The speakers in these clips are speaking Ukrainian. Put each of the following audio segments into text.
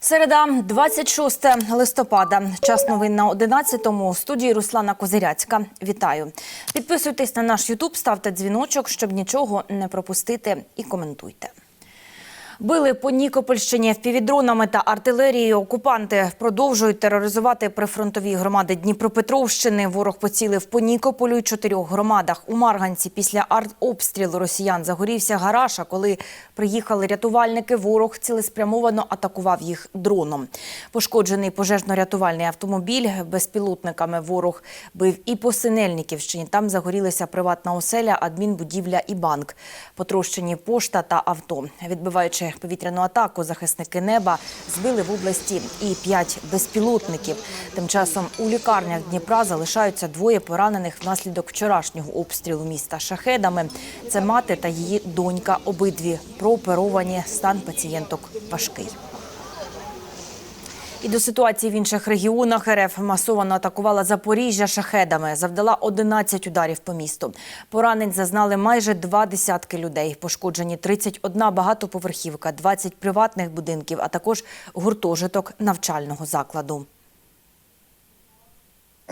Середа, 26 листопада. Час новин на 11-му. У студії Руслана Козиряцька. Вітаю. Підписуйтесь на наш Ютуб, ставте дзвіночок, щоб нічого не пропустити, і коментуйте. Били по Нікопольщині впівдронами та артилерією. Окупанти продовжують тероризувати прифронтові громади Дніпропетровщини. Ворог поцілив по Нікополю чотирьох громадах. У Марганці після артобстрілу росіян загорівся гараж. А коли приїхали рятувальники, ворог цілеспрямовано атакував їх дроном. Пошкоджений пожежно-рятувальний автомобіль безпілотниками ворог бив і по Синельниківщині. Там загорілися приватна оселя, адмінбудівля і банк. Потрощені пошта та авто. Відбиваючи повітряну атаку, захисники неба збили в області і п'ять безпілотників. Тим часом у лікарнях Дніпра залишаються двоє поранених внаслідок вчорашнього обстрілу міста шахедами. Це мати та її донька. Обидві прооперовані. Стан пацієнток важкий. І до ситуації в інших регіонах РФ масово атакувала Запоріжжя шахедами, завдала 11 ударів по місту. Поранень зазнали майже два десятки людей. Пошкоджені 31 багатоповерхівка, 20 приватних будинків, а також гуртожиток навчального закладу.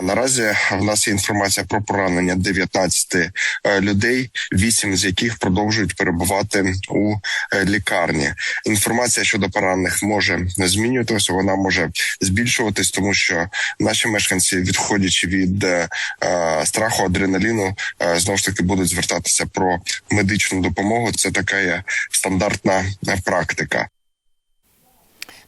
Наразі в нас є інформація про поранення 19 е, людей, 8 з яких продовжують перебувати у е, лікарні. Інформація щодо поранених може змінюватися, вона може збільшуватись, тому що наші мешканці, відходячи від е, е, страху, адреналіну, е, знову ж таки будуть звертатися про медичну допомогу. Це така є стандартна практика.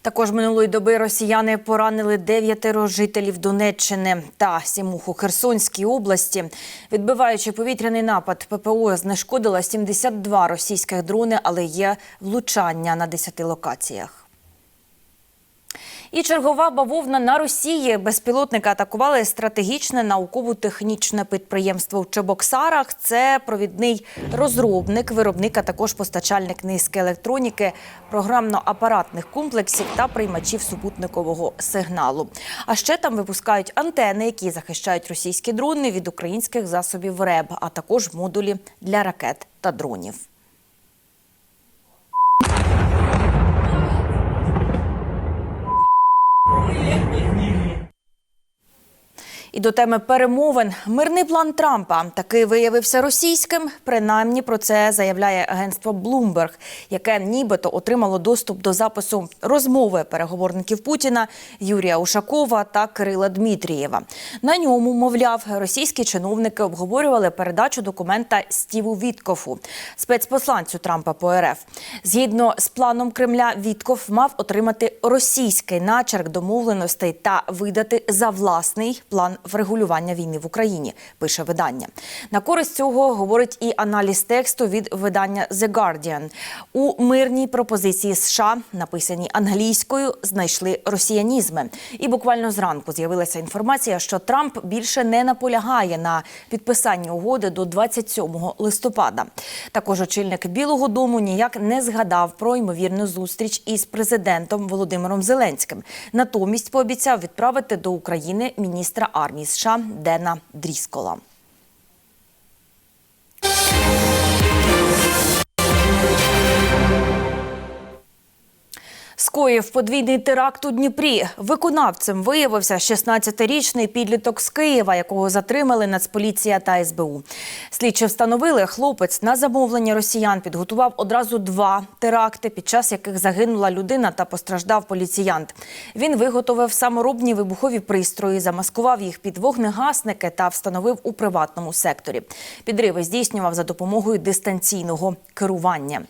Також минулої доби росіяни поранили дев'ятеро жителів Донеччини та сімух у Херсонській області. Відбиваючи повітряний напад, ППО знешкодила 72 російських дрони, але є влучання на 10 локаціях. І чергова бавовна на Росії. Безпілотники атакували стратегічне науково-технічне підприємство в Чебоксарах. Це провідний розробник, виробник, а також постачальник низки електроніки, програмно-апаратних комплексів та приймачів супутникового сигналу. А ще там випускають антени, які захищають російські дрони від українських засобів РЕБ, а також модулі для ракет та дронів. І до теми перемовин мирний план Трампа таки виявився російським. Принаймні про це заявляє агентство Bloomberg, яке нібито отримало доступ до запису розмови переговорників Путіна Юрія Ушакова та Кирила Дмитрієва. На ньому, мовляв, російські чиновники обговорювали передачу документа Стіву Віткофу, спецпосланцю Трампа по РФ. Згідно з планом Кремля, Вітков мав отримати російський начерк домовленостей та видати за власний план врегулювання війни в Україні. Пише видання. На користь цього говорить і аналіз тексту від видання The Guardian. У мирній пропозиції США, написаній англійською, знайшли росіянізми. І буквально зранку з'явилася інформація, що Трамп більше не наполягає на підписанні угоди до 27 листопада. Також очільник Білого Дому ніяк не згадав про ймовірну зустріч із президентом Володимиром Зеленським. Натомість пообіцяв відправити до України міністра армії США Дена Дріскола. Скоїв подвійний теракт у Дніпрі. Виконавцем виявився 16-річний підліток з Києва, якого затримали Нацполіція та СБУ. Слідчі встановили, хлопець на замовлення росіян підготував одразу два теракти, під час яких загинула людина та постраждав поліціянт. Він виготовив саморобні вибухові пристрої, замаскував їх під вогнегасники та встановив у приватному секторі. Підриви здійснював за допомогою дистанційного керування.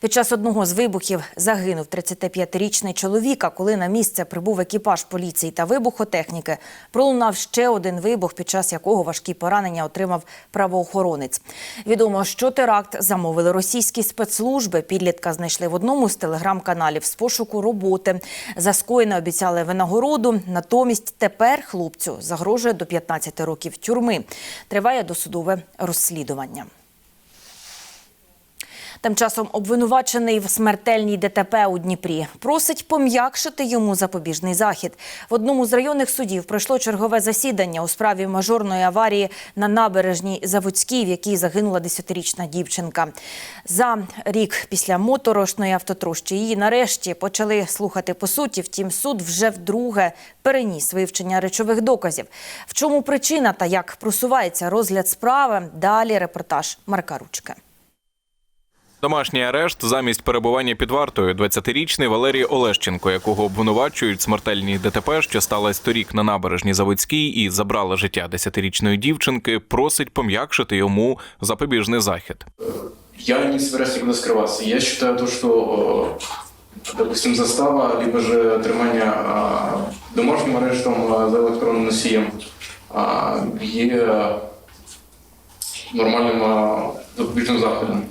Під час одного з вибухів загинув 35-річний чоловік. А коли на місце прибув екіпаж поліції та вибухотехніки, пролунав ще один вибух, під час якого важкі поранення отримав правоохоронець. Відомо, що теракт замовили російські спецслужби. Підлітка знайшли в одному з телеграм-каналів з пошуку роботи. За скоєне обіцяли винагороду. Натомість тепер хлопцю загрожує до 15 років тюрми. Триває досудове розслідування. Тим часом обвинувачений в смертельній ДТП у Дніпрі просить пом'якшити йому запобіжний захід. В одному з районних судів пройшло чергове засідання у справі мажорної аварії на набережній Заводській, в якій загинула 10-річна дівчинка. За рік після моторошної автотрощі її нарешті почали слухати по суті. Втім, суд вже вдруге переніс вивчення речових доказів. В чому причина та як просувається розгляд справи? Далі репортаж Марка Ручка. Домашній арешт замість перебування під вартою 20-річний Валерій Олещенко, якого обвинувачують в смертельній ДТП, що сталася торік на набережній Заводській і забрала життя 10-річної дівчинки, просить пом'якшити йому запобіжний захід. Я не собираюсь никуда скрываться. Я считаю то, что, э, допустим, застава, либо же тримання э, домашнім арештом э, за електронним носієм э, є нормальним э, запобіжним заходом.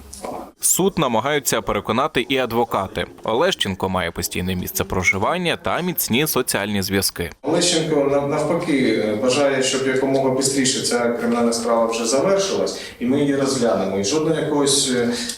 Суд намагаються переконати і адвокати. Олещенко має постійне місце проживання та міцні соціальні зв'язки. Лещенко нав- навпаки е, бажає, щоб якомога швидше ця кримінальна справа вже завершилась, і ми її розглянемо. І жодного якогось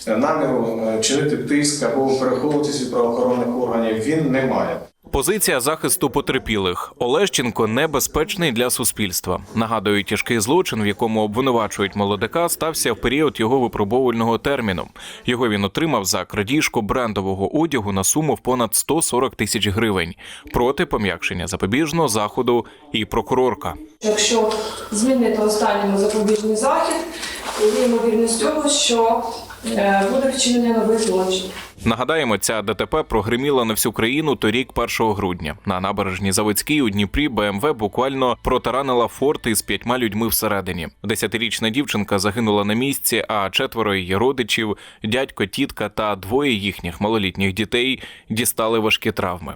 е, наміру е, чинити тиск або переховуватися від правоохоронних органів він не має. Позиція захисту потерпілих Олещенко небезпечний для суспільства. Нагадую, тяжкий злочин, в якому обвинувачують молодика, стався в період його випробовувального терміну. Його він отримав за крадіжку брендового одягу на суму в понад 140 тисяч гривень проти пом'якшення запобіжного заходу і прокурорка. Якщо змінити останньому запобіжний захід, є ймовірність того, що буде вчинення новий злочин. Нагадаємо, ця ДТП прогриміла на всю країну торік 1 грудня. На набережній Заводській у Дніпрі БМВ буквально протаранила форт із п'ятьма людьми всередині. Десятирічна дівчинка загинула на місці, а четверо її родичів, дядько, тітка та двоє їхніх малолітніх дітей дістали важкі травми.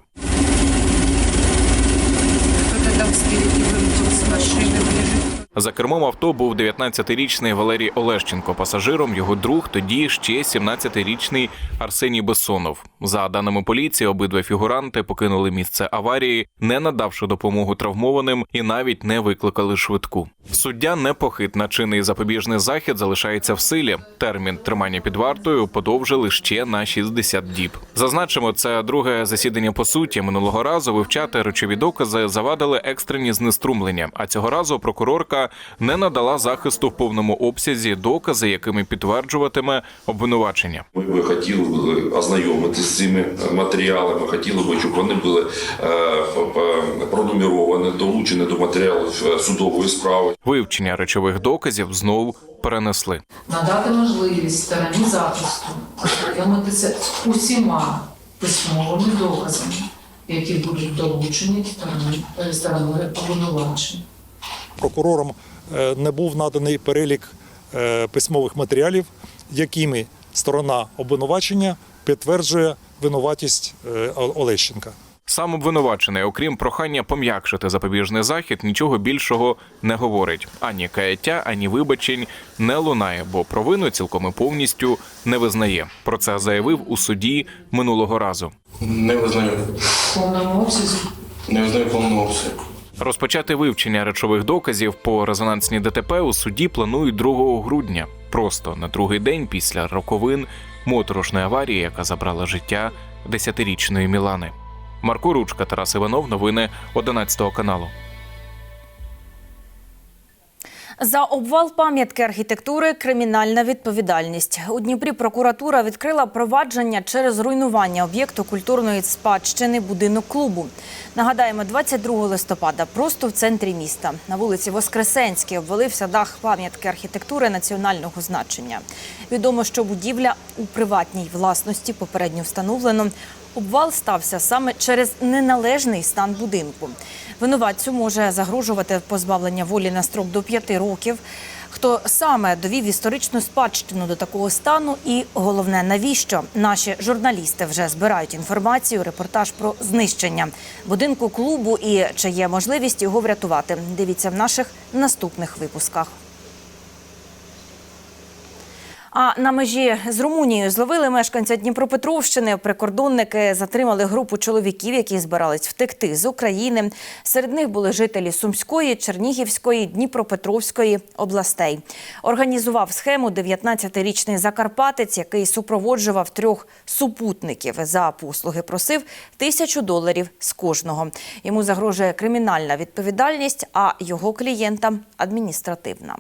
За кермом авто був 19-річний Валерій Олещенко. Пасажиром його друг тоді ще 17-річний Арсеній Бессонов. За даними поліції, обидва фігуранти покинули місце аварії, не надавши допомогу травмованим і навіть не викликали швидку. Суддя непохитна чинний запобіжний захід залишається в силі. Термін тримання під вартою подовжили ще на 60 діб. Зазначимо, це друге засідання по суті. Минулого разу вивчати речові докази завадили екстрені знеструмлення. А цього разу прокурорка не надала захисту в повному обсязі докази, якими підтверджуватиме обвинувачення. Ми би хотіли були ознайомитися з цими матеріалами, хотіли би, щоб вони були е, пронумеровані, долучені до матеріалів е, судової справи. Вивчення речових доказів знову перенесли. надати можливість стороні захисту ознайомитися з усіма письмовими доказами, які будуть долучені е, стороною обвинувачення. прокурором е, не був наданий перелік е, письмових матеріалів, якими сторона обвинувачення підтверджує винуватість Олещенка. Сам обвинувачений, окрім прохання пом'якшити запобіжний захід, нічого більшого не говорить. Ані каяття, ані вибачень не лунає, бо провину цілком і повністю не визнає. Про це заявив у суді минулого разу. Не визнаю. Повному обсязі Не визнаю повного обсягу. Розпочати вивчення речових доказів по резонансній ДТП у суді планують 2 грудня, просто на другий день після роковин моторошної аварії, яка забрала життя 10-річної Мілани. Марко Ручка, Тарас Іванов, новини 11 каналу. За обвал пам'ятки архітектури кримінальна відповідальність. У Дніпрі прокуратура відкрила провадження через руйнування об'єкту культурної спадщини будинок клубу. Нагадаємо, 22 листопада, просто в центрі міста, на вулиці Воскресенській, обвалився дах пам'ятки архітектури національного значення. Відомо, що будівля у приватній власності попередньо встановлено. Обвал стався саме через неналежний стан будинку. Винуватцю може загрожувати позбавлення волі на строк до п'яти років. Хто саме довів історичну спадщину до такого стану, і головне, навіщо наші журналісти вже збирають інформацію, репортаж про знищення будинку клубу і чи є можливість його врятувати. Дивіться в наших наступних випусках. А на межі з Румунією зловили мешканця Дніпропетровщини. Прикордонники затримали групу чоловіків, які збирались втекти з України. Серед них були жителі Сумської, Чернігівської, Дніпропетровської областей. Організував схему 19-річний закарпатець, який супроводжував трьох супутників. За послуги просив тисячу доларів з кожного. Йому загрожує кримінальна відповідальність, а його клієнтам адміністративна.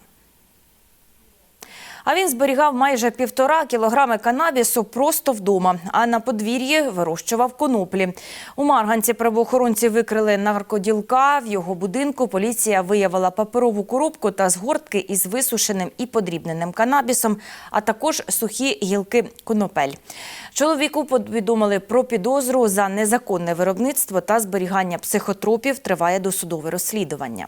А він зберігав майже півтора кілограми канабісу просто вдома, а на подвір'ї вирощував коноплі. У Марганці правоохоронці викрили наркоділка. В його будинку поліція виявила паперову коробку та згортки із висушеним і подрібненим канабісом, а також сухі гілки конопель. Чоловіку повідомили про підозру за незаконне виробництво та зберігання психотропів. Триває досудове розслідування.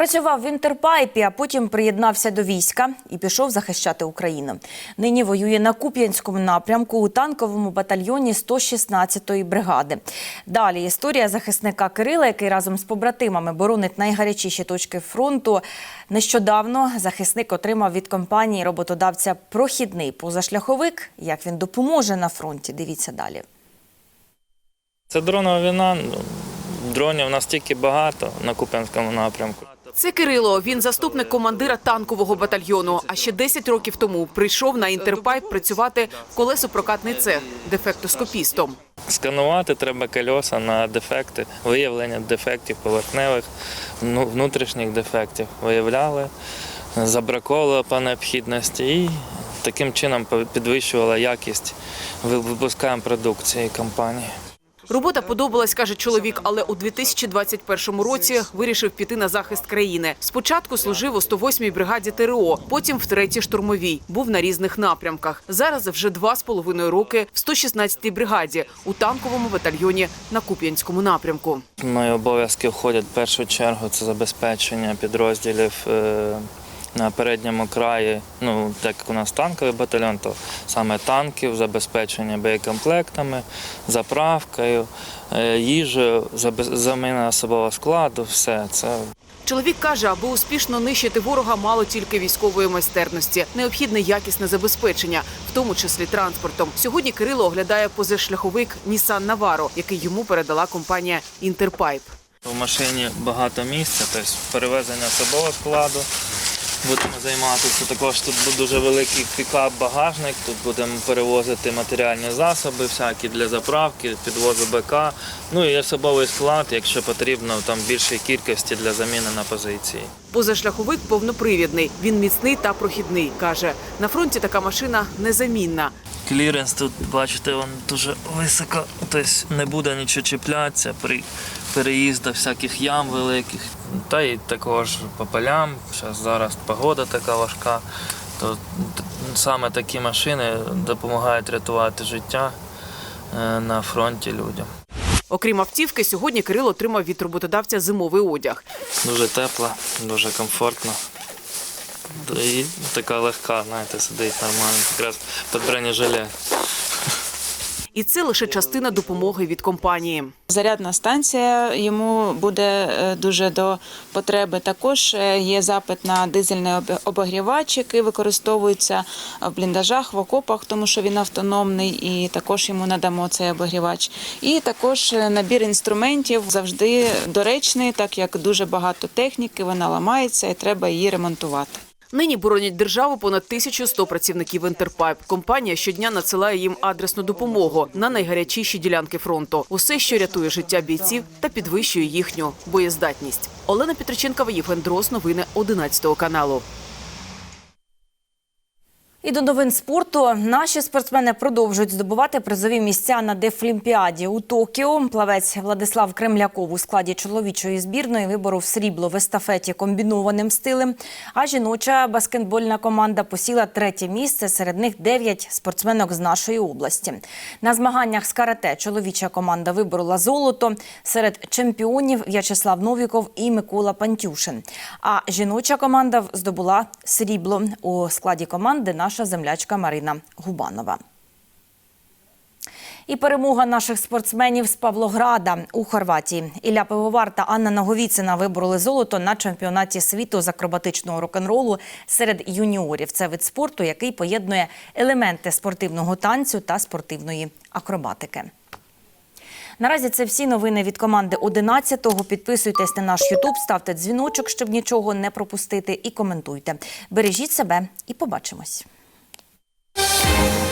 Працював в Інтерпайпі, а потім приєднався до війська і пішов захищати Україну. Нині воює на Куп'янському напрямку у танковому батальйоні 116-ї бригади. Далі історія захисника Кирила, який разом з побратимами боронить найгарячіші точки фронту. Нещодавно захисник отримав від компанії роботодавця прохідний позашляховик. Як він допоможе на фронті? Дивіться далі. Це дронова війна. Дронів настільки багато на Куп'янському напрямку. Це Кирило. Він заступник командира танкового батальйону. А ще 10 років тому прийшов на інтерпайп працювати в колесопрокатний цех дефектоскопістом. Сканувати треба кольоса на дефекти, виявлення дефектів поверхневих, ну, внутрішніх дефектів. Виявляли, забраковували по необхідності і таким чином підвищувала якість випускаємо продукції компанії. Робота подобалась, каже чоловік, але у 2021 році вирішив піти на захист країни. Спочатку служив у 108-й бригаді ТРО, потім в 3-й штурмовій. Був на різних напрямках. Зараз вже два з половиною роки в 116-й бригаді у танковому батальйоні на Куп'янському напрямку. Мої обов'язки входять в першу чергу це забезпечення підрозділів е, на передньому краї. Ну, так як у нас танковий батальйон, то саме танків, забезпечення боєкомплектами, заправкою, е, їжею, заміна особового складу, все це Чоловік каже, аби успішно нищити ворога, мало тільки військової майстерності. Необхідне якісне забезпечення, в тому числі транспортом. Сьогодні Кирило оглядає позашляховик Nissan Navaro, який йому передала компанія Інтерпайп. В машині багато місця, тобто перевезення особового складу. Будемо займатися. Також тут дуже великий пікап-багажник. Тут будемо перевозити матеріальні засоби, всякі для заправки, підвозу БК. Ну і особовий склад, якщо потрібно, там більшої кількості для заміни на позиції. Позашляховик повнопривідний. Він міцний та прохідний. каже на фронті така машина незамінна. Кліренс тут, бачите, він дуже високо, тобто не буде нічого чіплятися при переїздах всяких ям великих. Та й також по полям. Зараз зараз погода така важка. То саме такі машини допомагають рятувати життя е, на фронті людям. Окрім автівки, сьогодні Кирило отримав від роботодавця зимовий одяг. Дуже тепло, дуже комфортно. І така легка, знаєте, сидить нормально, якраз під бронежилет. І це лише частина допомоги від компанії. Зарядна станція йому буде е, дуже до потреби. Також е, є запит на дизельний обогрівач, який використовується в бліндажах, в окопах, тому що він автономний, і також йому надамо цей обогрівач. І також е, набір інструментів завжди доречний, так як дуже багато техніки, вона ламається і треба її ремонтувати. Нині боронять державу понад 1100 працівників Інтерпайп. Компанія щодня надсилає їм адресну допомогу на найгарячіші ділянки фронту. Усе, що рятує життя бійців та підвищує їхню боєздатність. Олена Петриченкова, Євген Дрос. Новини 11 каналу. І до новин спорту наші спортсмени продовжують здобувати призові місця на Дефлімпіаді у Токіо. Плавець Владислав Кремляков у складі чоловічої збірної виборов срібло в естафеті комбінованим стилем. А жіноча баскетбольна команда посіла третє місце. Серед них дев'ять спортсменок з нашої області. На змаганнях з карате чоловіча команда виборола золото. Серед чемпіонів В'ячеслав Новіков і Микола Пантюшин. А жіноча команда здобула срібло у складі команди наша землячка Марина Губанова. І перемога наших спортсменів з Павлограда у Хорватії. Ілля Пивовар та Анна Наговіцина вибороли золото на чемпіонаті світу з акробатичного рок-н-ролу серед юніорів. Це вид спорту, який поєднує елементи спортивного танцю та спортивної акробатики. Наразі це всі новини від команди 11-го. Підписуйтесь на наш Ютуб, ставте дзвіночок, щоб нічого не пропустити, і коментуйте. Бережіть себе і побачимось. Bye.